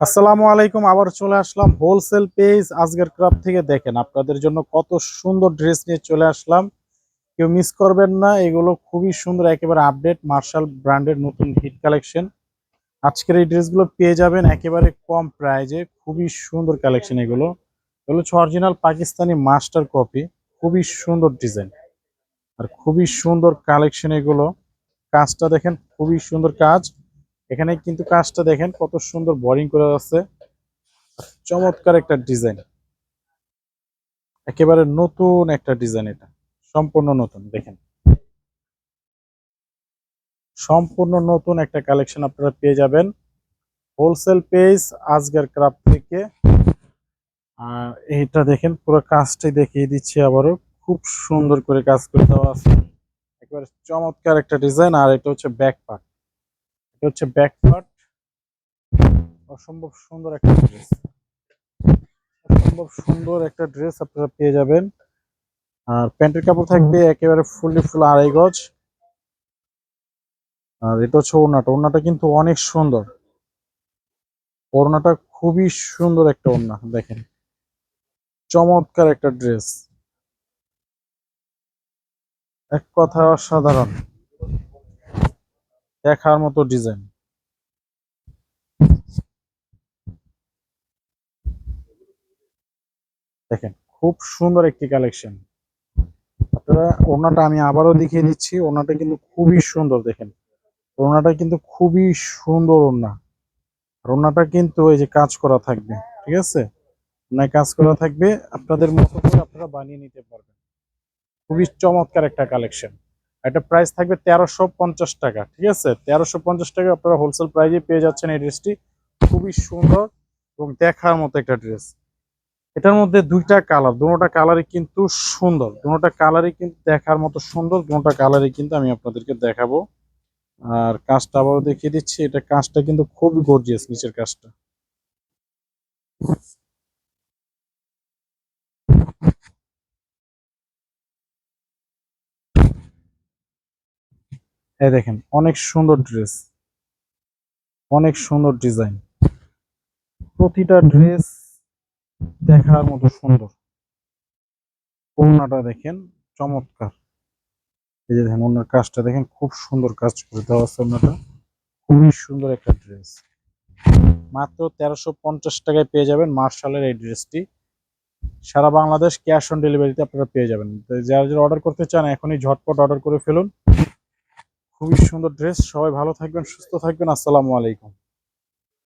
আসসালামু আলাইকুম, আবার চলে আসলাম হোলসেল পেজ আজকের ক্রাব থেকে দেখেন, আপনাদের জন্য কত সুন্দর ড্রেস নিয়ে চলে আসলাম। কেউ মিস করবেন না, এগুলো খুবই সুন্দর, একেবারে আপডেট মার্শাল ব্র্যান্ডের নতুন হিট কালেকশন আজকের এই ড্রেসগুলো পেয়ে যাবেন একেবারে কম প্রাইজে খুবই সুন্দর কালেকশন এগুলো। এগুলো হচ্ছে অরিজিনাল পাকিস্তানি মাস্টার কপি খুবই সুন্দর ডিজাইন আর খুবই সুন্দর কালেকশন এগুলো। কাজটা দেখেন, খুবই সুন্দর কাজ। এখানে কিন্তু কাজটা দেখেন কত সুন্দর বোরিং করে আছে। চমৎকার একটা ডিজাইন। একেবারে নতুন একটা ডিজাইন এটা। সম্পূর্ণ নতুন, দেখেন। সম্পূর্ণ নতুন একটা কালেকশন আপনারা পেয়ে যাবেন। হোলসেল পেজ, আজকের ক্রাফট থেকে। আর এটা দেখেন, পুরো কাজটাই দেখিয়ে দিচ্ছি আবারও। খুব সুন্দর করে কাজ করে দেওয়া আছে। একেবারে চমৎকার একটা ডিজাইন, আর এটা হচ্ছে ব্যাক এটা হচ্ছে ব্যাক পার্ট অসম্ভব সুন্দর একটা ড্রেস। অসম্ভব সুন্দর একটা ড্রেস আপনারা পেয়ে যাবেন। আর প্যান্টের কাপড় থাকবে একেবারে ফুললি ফুল আড়াই গজ। আর এটা হচ্ছে ওড়নাটা। ওড়নাটা কিন্তু অনেক সুন্দর। ওড়নাটা খুবই সুন্দর একটা ওড়না, দেখেন। চমৎকার একটা ড্রেস। এক কথা অসাধারণ। দেখার মতো ডিজাইন। দেখেন, খুব সুন্দর একটি কালেকশন। আপনারা ওড়নাটা আমি আবারও দেখিয়ে দিচ্ছি, ওড়নাটা কিন্তু খুবই সুন্দর, দেখেন। ওড়নাটা কিন্তু খুবই সুন্দর ওড়না। আর ওড়নাটা কিন্তু এই যে কাজ করা থাকবে, ঠিক আছে? ওনায় কাজ করা থাকবে, আপনাদের মতো করে আপনারা বানিয়ে নিতে পারবেন। খুবই চমৎকার একটা কালেকশন। এটা প্রাইস থাকবে তেরোশো পঞ্চাশ টাকা, ঠিক আছে? তেরোশো পঞ্চাশ টাকা আপনারা হোলসেল প্রাইজে পেয়ে যাচ্ছেন এই ড্রেসটি খুবই সুন্দর এবং দেখার মতো একটা ড্রেস এটার মধ্যে দুইটা কালার দুটোটা কালারই কিন্তু সুন্দর দুটোটা কালারই কিন্তু দেখার মতো সুন্দর দুটোটা কালারই কিন্তু আমি আপনাদেরকে দেখাবো। আর কাজটা আবারও দেখিয়ে দিচ্ছি, এটা কাজটা কিন্তু খুবই গর্জিয়াস নিচের কাজটা। এই দেখেন অনেক সুন্দর ড্রেস অনেক সুন্দর ডিজাইন প্রতিটা ড্রেস দেখার মতো সুন্দর। ওড়নাটা দেখেন চমৎকার। এই যে দেখেন ওনার কাজটা দেখেন খুব সুন্দর কাজ করে দেওয়া আছে ওনাটা খুবই সুন্দর একটা ড্রেস মাত্র তেরোশো পঞ্চাশ টাকায় পেয়ে যাবেন মার্শালের এই ড্রেসটি সারা বাংলাদেশ ক্যাশ অন ডেলিভারিতে আপনারা পেয়ে যাবেন। যারা যারা অর্ডার করতে চান এখনই ঝটপট অর্ডার করে ফেলুন। খুবই সুন্দর ড্রেস সবাই ভালো থাকবেন সুস্থ থাকবেন। আসসালামু আলাইকুম।